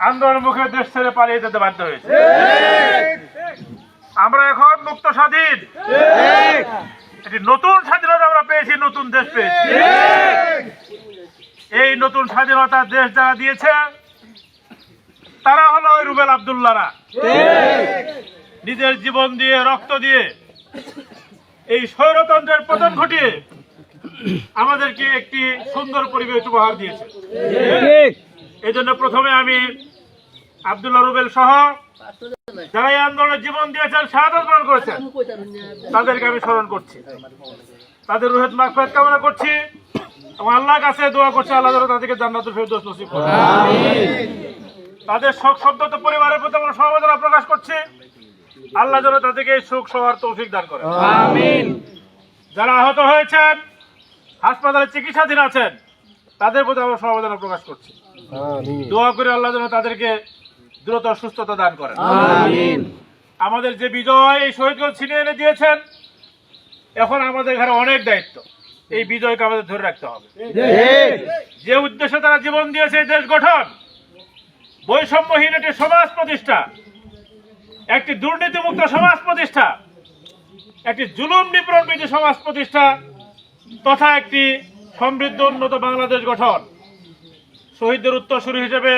আন্দোলনের মুখে দেশ ছেড়ে পালিয়ে যেতে বাধ্য হয়েছে। আমরা এখন মুক্ত স্বাধীন। এটি নতুন স্বাধীনতা আমরা পেয়েছি নতুন দেশ পেয়েছি। এই নতুন স্বাধীনতা দেশ যারা দিয়েছে তারা হলো ওই রুবেল আবদুল্লারা নিজের জীবন দিয়ে রক্ত দিয়ে এই স্বৈরতন্ত্রের পতন ঘটিয়ে আমাদেরকে একটি সুন্দর পরিবেশ উপহার দিয়েছে। এই জন্য প্রথমে আমি আবদুল্লাহ রুবেল সহ যারা এই আন্দোলনে জীবন দিয়েছেন শাহাদত বরণ করেছেন তাদেরকে আমি স্মরণ করছি। তাদের রোহিত মাকফেদ কামনা করছি এবং আল্লাহ কাছে দোয়া করছি আল্লাহ যেন তাদেরকে জান্নাতুল ফেরদৌস নসিব করে। তাদের শোক সদ্যত পরিবারের প্রতি আমরা সমবেদনা প্রকাশ করছি। আল্লাহ যেন তাদেরকে এই সুখ সবার তৌফিক দান করে। যারা আহত হয়েছেন হাসপাতালে চিকিৎসাধীন আছেন তাদের প্রতি আমরা সমবেদনা প্রকাশ করছি। দোয়া করে আল্লাহ যেন তাদেরকে দ্রুত সুস্থতা দান করেন। আমাদের যে বিজয় এই শহীদগুলো ছিনিয়ে এনে দিয়েছেন এখন আমাদের ঘরে অনেক দায়িত্ব। এই বিজয়কে আমাদের ধরে রাখতে হবে। যে উদ্দেশ্যে তারা জীবন দিয়েছে এই দেশ গঠন বৈষম্যহীন একটি সমাজ প্রতিষ্ঠা একটি দুর্নীতিমুক্ত সমাজ প্রতিষ্ঠা একটি জুলুম নিপীড়ন সমাজ প্রতিষ্ঠা তথা একটি সমৃদ্ধ উন্নত বাংলাদেশ গঠন। শহীদদের উত্তরসূরি হিসেবে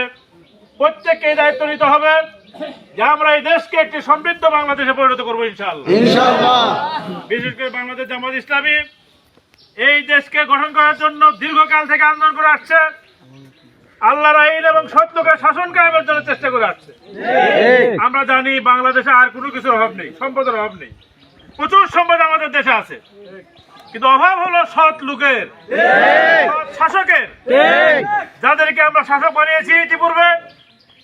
প্রত্যেককে দায়িত্ব নিতে হবে যে আমরা এই দেশকে একটি সমৃদ্ধ বাংলাদেশে পরিণত করব বিশেষ করে বাংলাদেশ জামাত ইসলামী এই দেশকে গঠন করার জন্য দীর্ঘকাল থেকে আন্দোলন করে আসছে। আল্লাহর আইন এবং সত্যকে শাসন কায়েমের জন্য চেষ্টা করে আসছে। আমরা জানি বাংলাদেশে আর কোনো কিছুর অভাব নেই সম্পদের অভাব নেই। প্রচুর সম্পদ আমাদের দেশে আছে। কিন্তু অভাব হলো সৎ লোকের শাসকের। যাদেরকে আমরা শাসক বানিয়েছি ইতিপূর্বে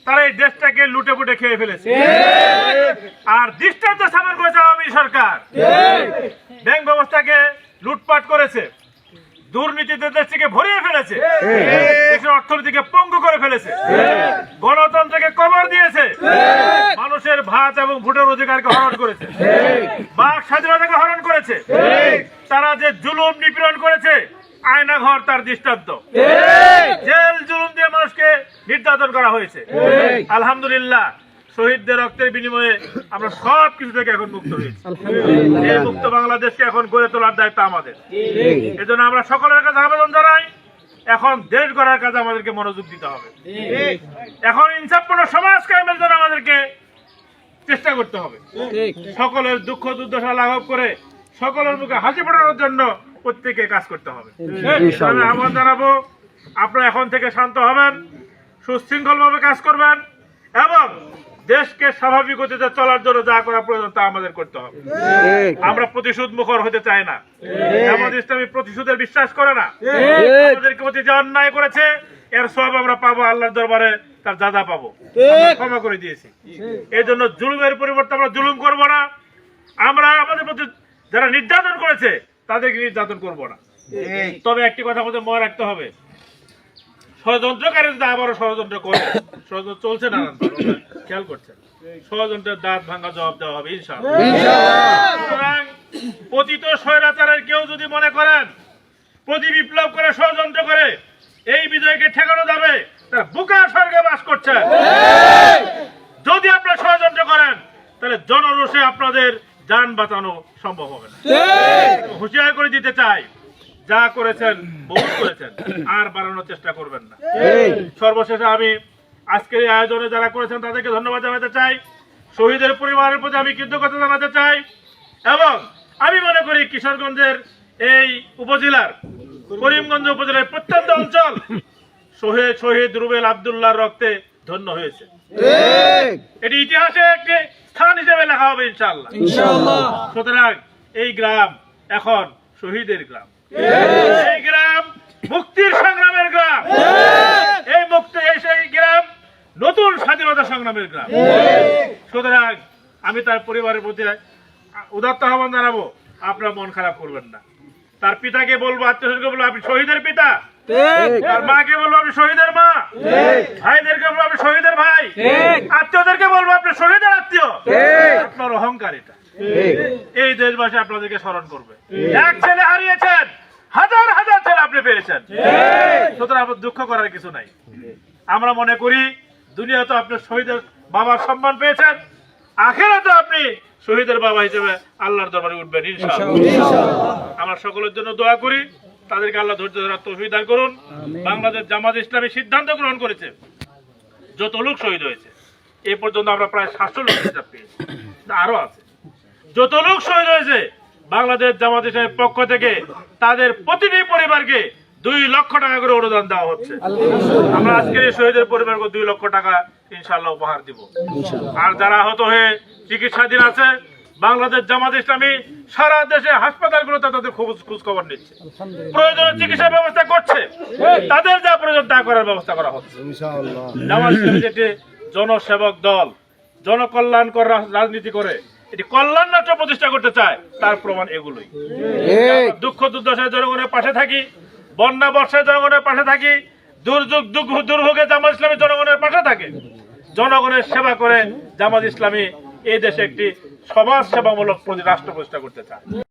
তারা এই দেশটাকে লুটে পুটে খেয়ে ফেলেছে। আর দৃষ্টান্ত স্থাপন করেছে আওয়ামী সরকার। ব্যাংক ব্যবস্থাকে লুটপাট করেছে দুর্নীতিতে দেশটিকে ভরিয়ে ফেলেছে দেশের অর্থনীতিকে পঙ্গু করে ফেলেছে গণতন্ত্রকে কবর দিয়েছে মানুষের ভাত এবং ভোটের অধিকারকে হরণ করেছে বাক স্বাধীনতাকে হরণ করেছে তারা যে জুলুম নিপীড়ন করেছে আয়না ঘর তার দৃষ্টান্ত। জেল জুলুম দিয়ে মানুষকে নির্যাতন করা হয়েছে। আলহামদুলিল্লাহ শহীদদের রক্তের বিনিময়ে আমরা সব কিছু থেকে এখন মুক্ত হয়েছি। এই মুক্ত বাংলাদেশকে এখন গড়ে তোলার দায়িত্ব আমাদের। এজন্য আমরা সকলের কাছে আবেদন জানাই এখন দেশ গড়ার কাজে আমাদেরকে মনোযোগ দিতে হবে। এখন ইনসাফপূর্ণ সমাজ কায়েমের জন্য আমাদেরকে চেষ্টা করতে হবে। সকলের দুঃখ দুর্দশা লাঘব করে সকলের মুখে হাসি ফোটানোর জন্য প্রত্যেকে কাজ করতে হবে। আমি আহ্বান জানাব আপনারা এখন থেকে শান্ত হবেন সুশৃঙ্খল ভাবে কাজ করবেন এবং দেশকে স্বাভাবিক গতিতে চলার জন্য যা করা প্রয়োজন তা আমাদের করতে হবে। আমরা প্রতিশোধ মুখর হতে চাই না। আমাদের ইসলামী প্রতিশোধের বিশ্বাস করে না। আমাদেরকে প্রতি যে অন্যায় করেছে এর সব আমরা পাবো আল্লাহর দরবারে তার দাদা পাবো। ক্ষমা করে দিয়েছি। এই জন্য জুলুমের পরিবর্তে আমরা জুলুম করব না। আমরা আমাদের প্রতি যারা নির্যাতন করেছে তাদেরকে নির্যাতন করব না। তবে একটি কথা আমাদের মনে রাখতে হবে। ষড়যন্ত্রকারী যদি আবারও ষড়যন্ত্র করে ষড়যন্ত্র চলছে না খেয়াল করছেন। ষড়যন্ত্রের দাঁত ভাঙা জবাব দেওয়া হবে ইনশাআল্লাহ। সুতরাং পতিত স্বৈরাচারের কেউ যদি মনে করেন প্রতি বিপ্লব করে ষড়যন্ত্র করে এই বিজয়কে ঠেকানো যাবে তারা বুকার স্বর্গে বাস করছেন যদি আপনারা ষড়যন্ত্র করেন তাহলে জনরোষে আপনাদের যান বাঁচানো সম্ভব হবে না। হুঁশিয়ার করে দিতে চাই যা করেছেন বহু করেছেন আর বাড়ানোর চেষ্টা করবেন না। সর্বশেষে আমি আজকের এই আয়োজনে যারা করেছেন তাদেরকে ধন্যবাদ জানাতে চাই শহীদের পরিবারের প্রতি আমি কৃতজ্ঞতা জানাতে চাই এবং আমি মনে করি কিশোরগঞ্জের এই উপজেলার করিমগঞ্জ উপজেলার প্রত্যন্ত অঞ্চল শহীদ শহীদ রুবেল আবদুল্লাহর রক্তে ধন্য হয়েছে। এটি ইতিহাসে একটি স্থান হিসেবে লেখা হবে ইনশাল্লাহ সুতরাং এই গ্রাম এখন শহীদের গ্রাম। এই গ্রাম মুক্তির সংগ্রামের গ্রাম। এই মুক্তি এই সেই গ্রাম নতুন স্বাধীনতা সংগ্রামের গ্রাম। সুতরাং আমি তার পরিবারের প্রতি উদাত্ত আহ্বান জানাব আপনারা মন খারাপ করবেন না। তার পিতাকে বলব আত্মীয় বলব আপনি শহীদের পিতা। তার মাকে বলব আপনি শহীদের মা। ভাইদেরকে বলব আপনি শহীদের ভাই। আত্মীয়দেরকে বলব আপনি শহীদের আত্মীয়। আপনার অহংকার এটা। এই দেশবাসী আপনাদেরকে স্মরণ করবে। এক ছেলে হারিয়েছেন হাজার হাজার ছেলে আপনি পেয়েছেন। সুতরাং আপনার দুঃখ করার কিছু নাই। আমরা মনে করি দুনিয়া তো আপনি শহীদের বাবার সম্মান পেয়েছেন। আখেরাতে আপনি শহীদের বাবা হিসেবে আল্লাহর দরবারে উঠবেন ইনশাআল্লাহ। আমরা সকলের জন্য দোয়া করি। তাদেরকে আল্লাহ ধৈর্য ধরার তৌফিক দান করুন। বাংলাদেশ জামাত ইসলামী সিদ্ধান্ত গ্রহণ করেছে। যত লোক শহীদ হয়েছে এ পর্যন্ত আমরা প্রায় সাতশো লোক হিসাব পেয়েছি। আরও আছে। যত লোক শহীদ হয়েছে বাংলাদেশ জামাত ইসলামের পক্ষ থেকে তাদের প্রতিটি পরিবারকে দুই লক্ষ টাকা করে অনুদান দেওয়া হচ্ছে। আমরা আজকের এই শহীদের পরিবারকে দুই লক্ষ টাকা ইনশাল্লাহ উপহার দিব। আর যারা আহত হয়ে চিকিৎসাধীন আছে বাংলাদেশ জামাত ইসলামী সারা দেশে হাসপাতালগুলোতে তাদের খোঁজ খোঁজ খবর নিচ্ছে প্রয়োজনীয় চিকিৎসা ব্যবস্থা করছে। তাদের যা প্রয়োজন তা করার ব্যবস্থা করা হচ্ছে। যেটি জনসেবক দল জনকল্যাণকর রাজনীতি করে এটি কল্যাণ রাষ্ট্র প্রতিষ্ঠা করতে চায় তার প্রমাণ এগুলোই। দুঃখ দুর্দশায় জনগণের পাশে থাকি বন্যা বর্ষায় জনগণের পাশে থাকি দুর্যোগ দুঃখ দুর্ভোগে জামাত ইসলামী জনগণের পাশে থাকে। জনগণের সেবা করে জামাত ইসলামী এই দেশে একটি সমাজ সেবামূলক রাষ্ট্র প্রতিষ্ঠা করতে চায়।